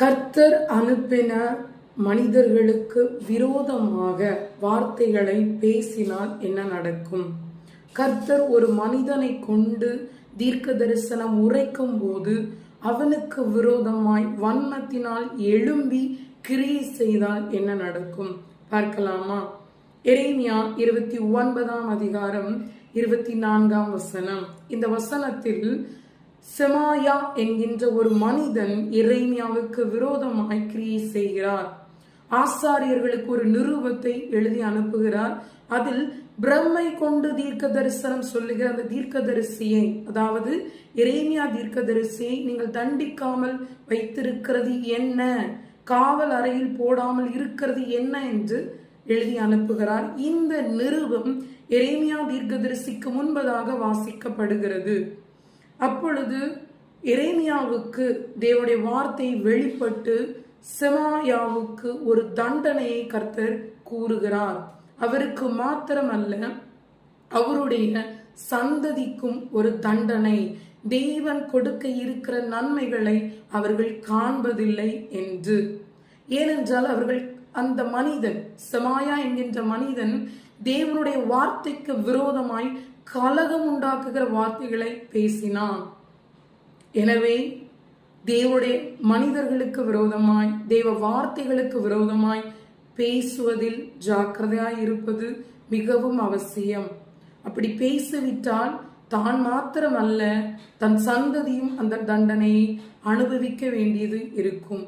கர்த்தர் அனுப்பின மனிதர்களுக்கு விரோதமாக வார்த்தைகளை பேசினால் என்ன நடக்கும்? கர்த்தர் ஒரு மனிதனை கொண்டு தீர்க்க தரிசனம் உரைக்கும் போது அவனுக்கு விரோதமாய் வன்மத்தினால் எழும்பி கிரியை செய்தால் என்ன நடக்கும்? பார்க்கலாமா? எரேமியா இருபத்தி ஒன்பதாம் அதிகாரம் இருபத்தி நான்காம் வசனம். இந்த வசனத்தில் செமாயா என்கின்ற ஒரு மனிதன் இறைமியாவுக்கு விரோதமாய் கிரியை செய்கிறார். ஆசாரியர்களுக்கு ஒரு நிருபத்தை எழுதி அனுப்புகிறார். அதில் பிரம்மை கொண்டு தீர்க்க தரிசனம் சொல்லுகிற அந்த தீர்க்கதரிசியை அதாவது இறைமியா தீர்க்கதரிசியை நீங்கள் தண்டிக்காமல் வைத்திருக்கிறது என்ன? காவல் அறையில் போடாமல் இருக்கிறது என்ன என்று எழுதி அனுப்புகிறார். இந்த நிருபம் எரேமியா தீர்க்கதரிசிக்கு முன்பதாக வாசிக்கப்படுகிறது. அப்பொழுது இறைமியாவுக்கு தேவனுடைய வார்த்தை வெளிப்பட்டு செமாயாவுக்கு ஒரு தண்டனையை கர்த்தர் கூறுகிறார். அவருக்கு மாத்திரமல்ல அவருடைய சந்ததிக்கும் ஒரு தண்டனை. தேவன் கொடுக்க இருக்கிற நன்மைகளை அவர்கள் காண்பதில்லை என்று. ஏனென்றால் அவர்கள் அந்த மனிதன் செமாயா என்கின்ற மனிதன் தேவனுடைய வார்த்தைக்கு விரோதமாய் கலகம் உண்டாக்குகிற வார்த்தைகளை பேசினான். எனவே தேவனுடைய மனிதர்களுக்கு விரோதமாய் தேவ வார்த்தைகளுக்கு விரோதமாய் பேசுவதில் ஜாக்கிரதையாய் இருப்பது மிகவும் அவசியம். அப்படி பேசிவிட்டால் தான் மாத்திரமல்ல தன் சந்ததியும் அந்த தண்டனையை அனுபவிக்க வேண்டியது இருக்கும்.